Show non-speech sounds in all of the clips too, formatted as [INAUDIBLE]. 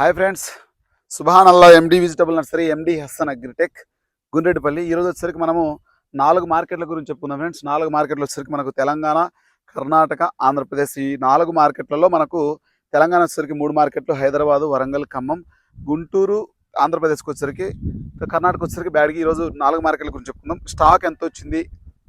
Hi friends. Subhan Allah MD vegetable nursery MD Hasan agritech Gundreddipalli. ఈరోజు వచ్చేసరికి మనము నాలుగు మార్కెట్ల గురించి చెప్పుకుందాం ఫ్రెండ్స్. నాలుగు మార్కెట్లు వచ్చేసరికి మనకు తెలంగాణ కర్ణాటక ఆంధ్రప్రదేశ్. ఈ నాలుగు మార్కెట్లలో మనకు తెలంగాణ వచ్చేసరికి మూడు మార్కెట్లు. హైదరాబాదు వరంగల్ ఖమ్మం గుంటూరు ఆంధ్రప్రదేశ్కి వచ్చేసరికి కర్ణాటక వచ్చేసరికి బ్యాడ్కి ఈరోజు నాలుగు మార్కెట్ల గురించి చెప్పుకుందాం. స్టాక్ ఎంత వచ్చింది?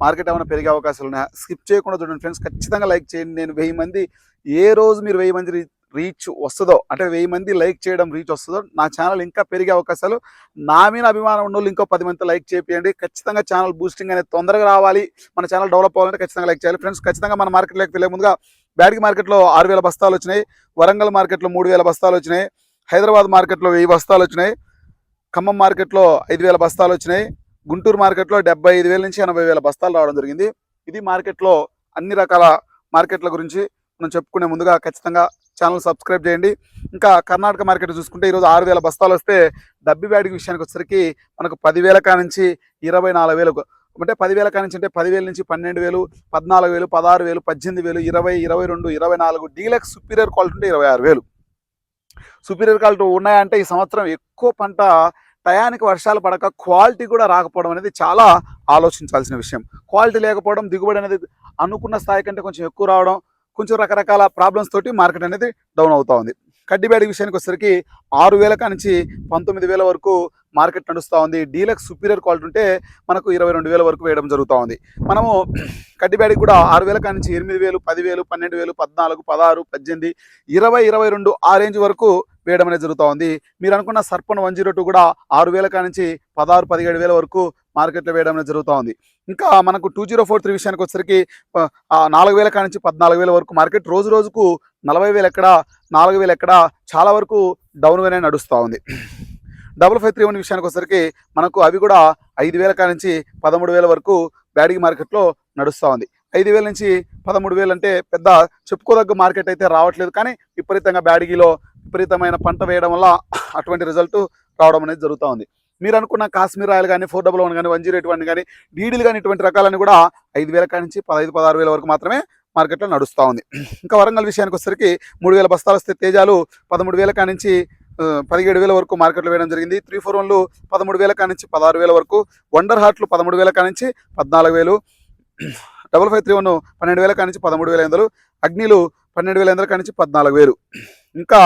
మార్కెట్ ఏమైనా పెరిగే అవకాశాలు ఉన్నాయా? స్కిప్ చేయకుండా చూడండి ఫ్రెండ్స్. ఖచ్చితంగా లైక్ చేయండి. నేను వెయ్యి మంది ఏ రోజు మీరు వెయ్యి మంది రీచ్ వస్తుందో అంటే వెయ్యి మంది లైక్ చేయడం రీచ్ వస్తుందో నా ఛానల్ ఇంకా పెరిగే అవకాశాలు నా మీద అభిమానం ఉన్న వాళ్ళు ఇంకో పది మంది లైక్ చేయండి ఖచ్చితంగా ఛానల్ బూస్టింగ్ అనేది తొందరగా రావాలి. మన ఛానల్ డెవలప్ అవ్వాలంటే ఖచ్చితంగా లైక్ చేయాలి. ఫ్రెండ్స్ ఖచ్చితంగా మన మార్కెట్లోకి వెళ్ళే ముందుగా బ్యాడ్గి మార్కెట్లో ఆరు వేల బస్తాలు వచ్చినాయి. వరంగల్ మార్కెట్లో మూడు వేల బస్తాలు వచ్చినాయి. హైదరాబాద్ మార్కెట్లో వెయ్యి బస్తాలు వచ్చినాయి. ఖమ్మం మార్కెట్లో ఐదు వేల బస్తాలు వచ్చినాయి. గుంటూరు మార్కెట్లో డెబ్బై ఐదు వేల నుంచి ఎనభై వేల బస్తాలు రావడం జరిగింది. ఇది మార్కెట్లో అన్ని రకాల మార్కెట్ల గురించి మనం చెప్పుకునే ముందుగా ఖచ్చితంగా ఛానల్ సబ్స్క్రైబ్ చేయండి. ఇంకా కర్ణాటక మార్కెట్ చూసుకుంటే ఈరోజు ఆరు వేల బస్తాలు వస్తే డబ్బి బ్యాడ్కి విషయానికి వచ్చేసరికి మనకు పదివేల కా నుంచి ఇరవై నాలుగు వేలకు అంటే పదివేల కా నుంచి అంటే పదివేల నుంచి పన్నెండు వేలు పద్నాలుగు వేలు పదహారు వేలు పద్దెనిమిది వేలు ఇరవై ఇరవై రెండు ఇరవై నాలుగు డీలక్స్ సుపీరియర్ క్వాలిటీ ఉంటే ఇరవై ఆరు వేలు. సుపీరియర్ క్వాలిటీ ఉన్నాయంటే ఈ సంవత్సరం ఎక్కువ పంట టయానికి వర్షాలు పడక క్వాలిటీ కూడా రాకపోవడం అనేది చాలా ఆలోచించాల్సిన విషయం. క్వాలిటీ లేకపోవడం దిగుబడి అనేది అనుకున్న స్థాయి కంటే కొంచెం ఎక్కువ రావడం కొంచెం రకరకాల ప్రాబ్లమ్స్ తోటి మార్కెట్ అనేది డౌన్ అవుతూ ఉంది. కడ్డిబ్యాడి విషయానికి వచ్చేసరికి ఆరు వేల నుంచి పంతొమ్మిది వేల వరకు మార్కెట్ నడుస్తూ ఉంది. డీలక్స్ సుపీరియర్ క్వాలిటీ ఉంటే మనకు ఇరవై రెండు వేల వరకు వేయడం జరుగుతూ ఉంది. మనము కడ్డిబ్యాడికి కూడా ఆరు వేల నుంచి ఎనిమిది వేలు పదివేలు పన్నెండు వేలు పద్నాలుగు పదహారు పద్దెనిమిది ఇరవై ఇరవై రెండు ఆ రేంజ్ వరకు వేయడం అనేది జరుగుతూ ఉంది. మీరు అనుకున్న సర్పన్ వన్ జీరో టూ కూడా ఆరు వేల కానించి పదహారు పదిహేడు వేల వరకు మార్కెట్లో వేయడం అనేది జరుగుతూ ఉంది. ఇంకా మనకు టూ జీరో ఫోర్ త్రీ విషయానికి వచ్చేసరికి నాలుగు వేల నుంచి పద్నాలుగు వేల వరకు మార్కెట్ రోజు రోజుకు నలభై వేలు ఎక్కడ నాలుగు వేలు ఎక్కడ చాలా వరకు డౌన్గానే నడుస్తూ ఉంది. డబుల్ ఫైవ్ త్రీ వన్ విషయానికి వచ్చేసరికి మనకు అవి కూడా ఐదు వేల నుంచి పదమూడు వేల వరకు బ్యాడీ మార్కెట్లో నడుస్తూ ఉంది. ఐదు వేల నుంచి పదమూడు వేలు అంటే పెద్ద చెప్పుకోదగ్గ మార్కెట్ అయితే రావట్లేదు. కానీ విపరీతంగా బ్యాడిగిలో విపరీతమైన పంట వేయడం వల్ల అటువంటి రిజల్ట్ రావడం అనేది జరుగుతూ ఉంది. మీరు అనుకున్న కాశ్మీర్ ఆయిల్ కానీ ఫోర్ డబల్ వన్ కానీ వన్ జీరో ఎయిట్ వన్ కానీ డీడీలు కానీ ఇటువంటి రకాలన్నీ కూడా ఐదు వేల కాడి నుంచి పదహైదు పదహారు వేల వరకు మాత్రమే మార్కెట్లో నడుస్తూ ఉంది. ఇంకా వరంగల్ విషయానికి వచ్చేసరికి మూడు వేల బస్తాలు వస్తే తేజాలు పదమూడు వేల కాడి నుంచి పదిహేడు వేల వరకు మార్కెట్లో వేయడం జరిగింది. త్రీ ఫోర్ వన్లు పదమూడు వేల కానించి నుంచి పదహారు వేల వరకు వండర్ హార్ట్లు పదమూడు వేల కానించి నుంచి పద్నాలుగు వేలు డబల్ ఫైవ్ త్రీ వన్ పన్నెండు వేల కానించి నుంచి పదమూడు వేల ఐదు అగ్నిలు పన్నెండు వేల ఐదు కాడి నుంచి పద్నాలుగు వేలు. ఇంకా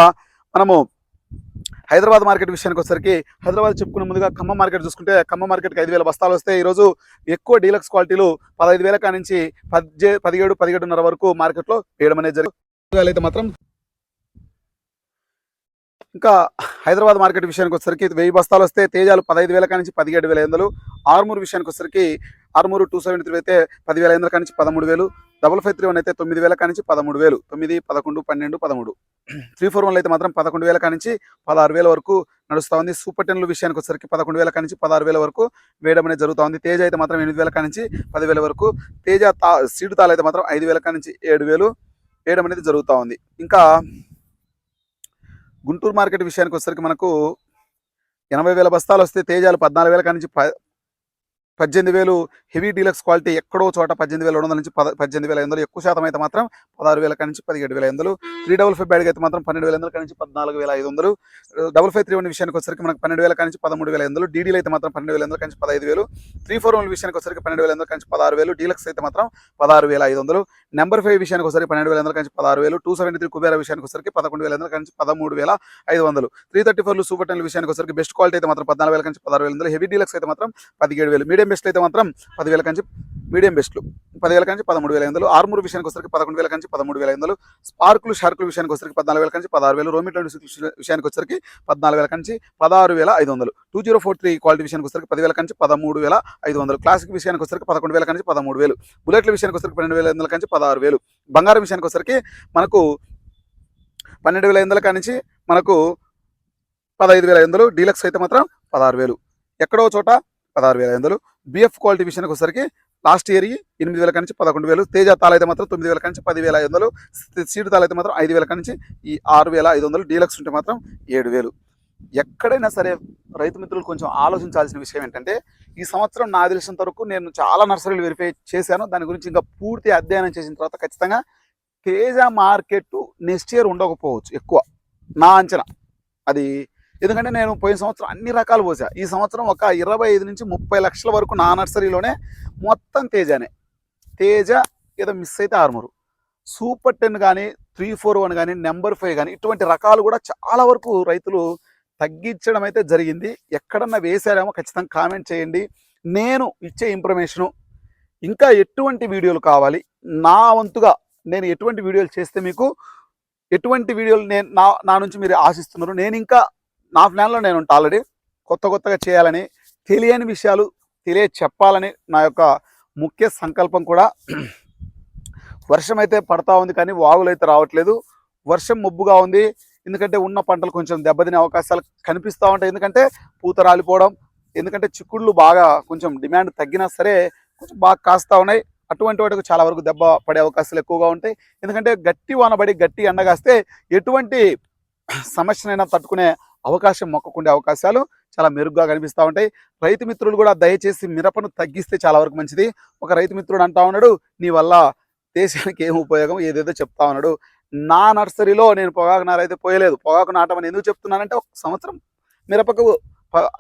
మనము హైదరాబాద్ మార్కెట్ విషయానికి వచ్చేసరికి హైదరాబాద్ చెప్పుకునే ముందుగా ఖమ్మం మార్కెట్ చూసుకుంటే ఖమ్మం మార్కెట్కి ఐదు వేల బస్తాలు వస్తే ఈరోజు ఎక్కువ డీలక్స్ క్వాలిటీలు పదహైదు వేల కాడి నుంచి పదిహేడు పదిహేడున్నర వరకు మార్కెట్లో వేయడం అనేది జరిగింది. అయితే మాత్రం ఇంకా హైదరాబాద్ మార్కెట్ విషయానికి వచ్చేసరికి వెయ్యి బస్తాలు వస్తే తేజాలు పదహైదు వేల కాడి నుంచి పదిహేడు వేల ఐదు వందలు. విషయానికి వచ్చేసరికి ఆర్మూరు టూ సెవెంటీ త్రీ అయితే పదివేల ఐదు వందల నుంచి పదమూడు వేలు. డబల్ ఫైవ్ త్రీ వన్ అయితే తొమ్మిది వేల కానించి పదమూడు వేలు. తొమ్మిది పదకొండు పన్నెండు పదమూడు. త్రీ ఫోర్ వన్లో అయితే మాత్రం పదకొండు వేల కానించి నుంచి పదహారు వేల వరకు నడుస్తూ ఉంది. సూపర్ టెన్లు విషయానికి వచ్చేసరికి పదకొండు వేల కానించి నుంచి పదహారు వేల వరకు వేయడం అనేది జరుగుతూ ఉంది. తేజ అయితే మాత్రం ఎనిమిది వేల కానించి పదివేల వరకు. తేజ తా సీడు తాలు అయితే మాత్రం ఐదు వేల కానించి నుంచి ఏడు వేలు వేయడం అనేది జరుగుతూ ఉంది. ఇంకా గుంటూరు మార్కెట్ విషయానికి వచ్చేసరికి మనకు ఎనభై వేల బస్తాలు వస్తే తేజాలు పద్నాలుగు వేల కానించి నుంచి ప పద్దెనిమిది వేలు హెవీ డీలక్స్ క్వాలిటీ ఎక్కడో చోట పద్దెనిమిది వేల రెండు వందల నుంచి పద పద్దెనిమిది వేల ఐదు ఎక్కువ శాతం అయితే మాత్రం పదహారు వేల కాడి నుంచి పదిహేడు వేల ఐదు త్రీ డబల్ ఫైవ్ బ్యాడ్కి అయితే మాత్రం పన్నెండు వేల ఐదు వందల నుంచి పద్నాలుగు వేల ఐదు వందలు డబల్ ఫైవ్ త్రీ వన్ విషయానికి వచ్చేసరికి మనకు పన్నెండు వేల కాడి నుంచి పదమూడు వేల ఐదు డీడీలు అయితే మాత్రం పన్నెండు వేల ఐదు వందల నుంచి పదహైదు వేలు త్రీ ఫోర్ వన్ విషయానికి వచ్చేసరికి పన్నెండు వేల ఐదు నుంచి పదహారు వేలు డీలక్స్ అయితే మాత్రం పదహారు వేల ఐదు వందలు నెంబర్ ఫైవ్ విషయానికి వచ్చరికి పన్నెండు వేల ఐదు వందల నుంచి పదహారు వేలు టూ సెవెంటీ త్రీ కుబేర విషయానికి వచ్చరికి పదకొండు వేల ఐదు వందల నుంచి పదమూడు వేల ఐదు వందలు త్రీ థర్టీ ఫోర్లు సూపర్ టెన్ విషయానికి వచ్చరికి బెస్ట్ క్వాలిటీ అయితే మాత్రం పద్నాలుగు వేల నుంచి పదహారు వేల వందలు హెవీ డీలక్స్ అయితే మాత్రం పదిహేడు వేలు మీడియం బెస్ట్ అయితే మాత్రం పదివేల కంచి మీడియం బెస్ట్లు. పదివేల కంచి పదమూడు వేల ఐదు ఆర్మూర్ విషయానికి వచ్చరికి పదకొండు వేల కంచి పదమూడు వేల ఐదు స్పార్కులు షార్కులు విషయానికి వచ్చరికి పద్నాలుగు వేల కంచి పదహారు వేలు. రోమిట్ విషయానికి వచ్చరికి పద్నాలుగు వేల కంచి పదహారు వేల ఐదు వందలు. Two zero four three quality విషయానికి వచ్చరికి పదివేల కంచి పదమూడు వేల ఐదు వందలు. క్లాసిక్ విషయానికి వచ్చరికి పదకొండు వేల కంచి పదమూడు వేలు. బుల్లెట్ల విషయానికి వచ్చరికి పన్నెండు వేల ఐదు వందల కంచి పదహారు వేలు. బంగారం విషయానికి వచ్చరికి మనకు పన్నెండు వేల ఐదు వందల మనకు పదహైదు వేల ఐదు వందలు. డీలక్స్ అయితే మాత్రం పదహారు వేలు. ఎక్కడో చోట పదహారు వేల ఐదు వందలు. బిఎఫ్ క్వాలిటీ విషయానికి వచ్చేసరికి లాస్ట్ ఇయర్ ఎనిమిది వేల నుంచి పదకొండు వేలు. తేజ తాళ అయితే మాత్రం తొమ్మిది వేల నుంచి పది వేల ఐదు వందలు. సీటు తాళ అయితే మాత్రం ఐదు వేల నుంచి ఈ ఆరు వేల ఐదు వందలు. డీలక్స్ ఉంటే మాత్రం ఏడు వేలు. ఎక్కడైనా సరే రైతు మిత్రులు కొంచెం ఆలోచించాల్సిన విషయం ఏంటంటే ఈ సంవత్సరం నా తెలిసినంత వరకు నేను చాలా నర్సరీలు వెరిఫై చేశాను. దాని గురించి ఇంకా పూర్తి అధ్యయనం చేసిన తర్వాత ఖచ్చితంగా తేజ మార్కెట్ నెక్స్ట్ ఇయర్ ఉండకపోవచ్చు ఎక్కువ. నా అంచనా. అది ఎందుకంటే నేను పోయిన సంవత్సరం అన్ని రకాలు పోసా. ఈ సంవత్సరం ఒక ఇరవై ఐదు నుంచి ముప్పై లక్షల వరకు నా నర్సరీలోనే మొత్తం తేజానే. తేజ ఏదో మిస్ అయితే ఆర్మరు. సూపర్ టెన్ కానీ త్రీ ఫోర్ వన్ కానీ నెంబర్ ఫైవ్ కానీ ఇటువంటి రకాలు కూడా చాలా వరకు రైతులు తగ్గించడం అయితే జరిగింది. ఎక్కడన్నా వేశారేమో ఖచ్చితంగా కామెంట్ చేయండి. నేను ఇచ్చే ఇన్ఫర్మేషను ఇంకా ఎటువంటి వీడియోలు కావాలి? నా వంతుగా నేను ఎటువంటి వీడియోలు చేస్తే మీకు ఎటువంటి వీడియోలు నేను నా నా నుంచి మీరు ఆశిస్తున్నారు? నేను ఇంకా నా ప్లాన్లో నేను ఉంటా ఆల్రెడీ. కొత్త కొత్తగా చేయాలని తెలియని విషయాలు తెలియ చెప్పాలని నా యొక్క ముఖ్య సంకల్పం కూడా [CLEARS THROAT] వర్షం అయితే పడతా ఉంది కానీ వాగులు అయితే రావట్లేదు. వర్షం మబ్బుగా ఉంది. ఎందుకంటే ఉన్న పంటలు కొంచెం దెబ్బతినే అవకాశాలు కనిపిస్తూ ఉంటాయి. ఎందుకంటే పూత రాలిపోవడం ఎందుకంటే చిక్కుళ్ళు బాగా కొంచెం డిమాండ్ తగ్గినా సరే కొంచెం బాగా కాస్తూ ఉన్నాయి. అటువంటి వాటికి చాలా వరకు దెబ్బ పడే అవకాశాలు ఎక్కువగా ఉంటాయి. ఎందుకంటే గట్టి వానబడి గట్టి ఎండగాస్తే ఎటువంటి సమస్యనైనా తట్టుకునే అవకాశం మొక్కకుండే అవకాశాలు చాలా మెరుగ్గా కనిపిస్తూ ఉంటాయి. రైతు మిత్రులు కూడా దయచేసి మిరపను తగ్గిస్తే చాలా వరకు మంచిది. ఒక రైతు మిత్రుడు అంటా ఉన్నాడు నీ వల్ల దేశానికి ఏం ఉపయోగం? ఏదేదో చెప్తా ఉన్నాడు. నా నర్సరీలో నేను పొగాకు నారైతే పోయలేదు. పొగాకు నాటమని ఎందుకు చెప్తున్నానంటే ఒక సంవత్సరం మిరపకు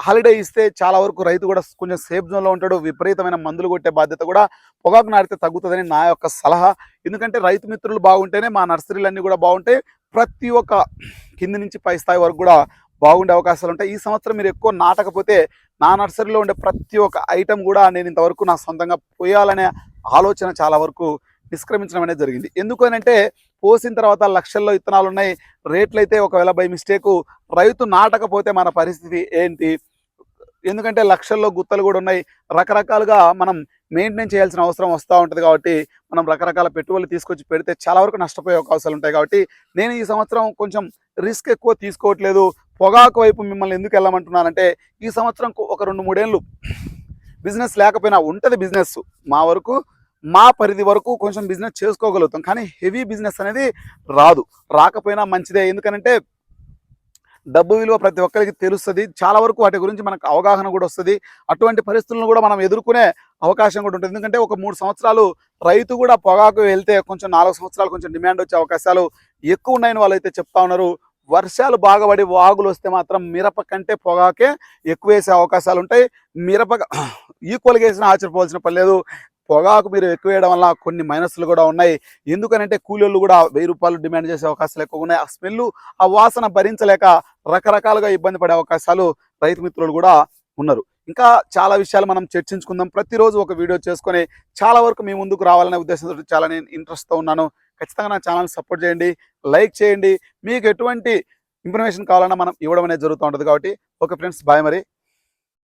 హాలిడే ఇస్తే చాలా వరకు రైతు కూడా కొంచెం సేఫ్ జోన్లో ఉంటాడు. విపరీతమైన మందులు కొట్టే బాధ్యత కూడా పొగాకు నాటితే తగ్గుతుందని నా యొక్క సలహా. ఎందుకంటే రైతు మిత్రులు బాగుంటేనే మా నర్సరీలన్నీ కూడా బాగుంటాయి. ప్రతి ఒక్క కింది నుంచి పై స్థాయి వరకు కూడా బాగుండే అవకాశాలు ఉంటాయి. ఈ సంవత్సరం మీరు ఎక్కువ నాటకపోతే నా నర్సరీలో ఉండే ప్రతి ఒక్క ఐటెం కూడా నేను ఇంతవరకు నా సొంతంగా పోయాలనే ఆలోచన చాలా వరకు నిష్క్రమించడం అనేది జరిగింది. ఎందుకు అంటే పోసిన తర్వాత లక్షల్లో విత్తనాలు ఉన్నాయి. రేట్లు అయితే ఒకవేళ బై మిస్టేకు రైతు నాటకపోతే మన పరిస్థితి ఏంటి? ఎందుకంటే లక్షల్లో గుత్తలు కూడా ఉన్నాయి. రకరకాలుగా మనం మెయింటైన్ చేయాల్సిన అవసరం వస్తూ ఉంటుంది కాబట్టి మనం రకరకాల పెట్టుబడులు తీసుకొచ్చి పెడితే చాలా వరకు నష్టపోయే అవకాశాలు ఉంటాయి కాబట్టి నేను ఈ సంవత్సరం కొంచెం రిస్క్ ఎక్కువ తీసుకోవట్లేదు. పొగాకు వైపు మిమ్మల్ని ఎందుకు వెళ్ళమంటున్నానంటే ఈ సంవత్సరం ఒక రెండు మూడేళ్ళు బిజినెస్ లేకపోయినా ఉంటుంది బిజినెస్. మా వరకు మా పరిధి వరకు కొంచెం బిజినెస్ చేసుకోగలుగుతాం. కానీ హెవీ బిజినెస్ అనేది రాదు. రాకపోయినా మంచిదే. ఎందుకనంటే డబ్బు విలువ ప్రతి ఒక్కరికి తెలుస్తుంది. చాలా వరకు వాటి గురించి మనకు అవగాహన కూడా వస్తుంది. అటువంటి పరిస్థితులను కూడా మనం ఎదుర్కొనే అవకాశం కూడా ఉంటుంది. ఎందుకంటే ఒక మూడు సంవత్సరాలు రైతు కూడా పొగాకు వెళ్తే కొంచెం నాలుగు సంవత్సరాలు కొంచెం డిమాండ్ వచ్చే అవకాశాలు ఎక్కువ ఉన్నాయని వాళ్ళు అయితే చెప్తా ఉన్నారు. వర్షాలు బాగా పడి వాగులు వస్తే మాత్రం మిరప కంటే పొగాకే ఎక్కువ వేసే అవకాశాలు ఉంటాయి. మిరప [CLEARS THROAT] ఈక్వల్గా వేసినా ఆశ్చర్యపోవాల్సిన పని లేదు. పొగాకు మీరు ఎక్కువ వేయడం వల్ల కొన్ని మైనస్లు కూడా ఉన్నాయి. ఎందుకనంటే కూలీలు కూడా వెయ్యి రూపాయలు డిమాండ్ చేసే అవకాశాలు ఎక్కువ ఉన్నాయి. ఆ స్మెల్ ఆ వాసన భరించలేక రకరకాలుగా ఇబ్బంది పడే అవకాశాలు రైతు మిత్రులు కూడా ఉన్నారు. ఇంకా చాలా విషయాలు మనం చర్చించుకుందాం. ప్రతిరోజు ఒక వీడియో చేసుకొని చాలా వరకు మీ ముందుకు రావాలనే ఉద్దేశంతో చాలా నేను ఇంట్రెస్ట్తో ఉన్నాను. ఖచ్చితంగా నా ఛానల్ సపోర్ట్ చేయండి లైక్ చేయండి. మీకు ఎటువంటి ఇన్ఫర్మేషన్ కావాలన్నా మనం ఇవ్వడం అనేది జరుగుతూ ఉంటుంది కాబట్టి. ఓకే ఫ్రెండ్స్ బాయ్ మరి.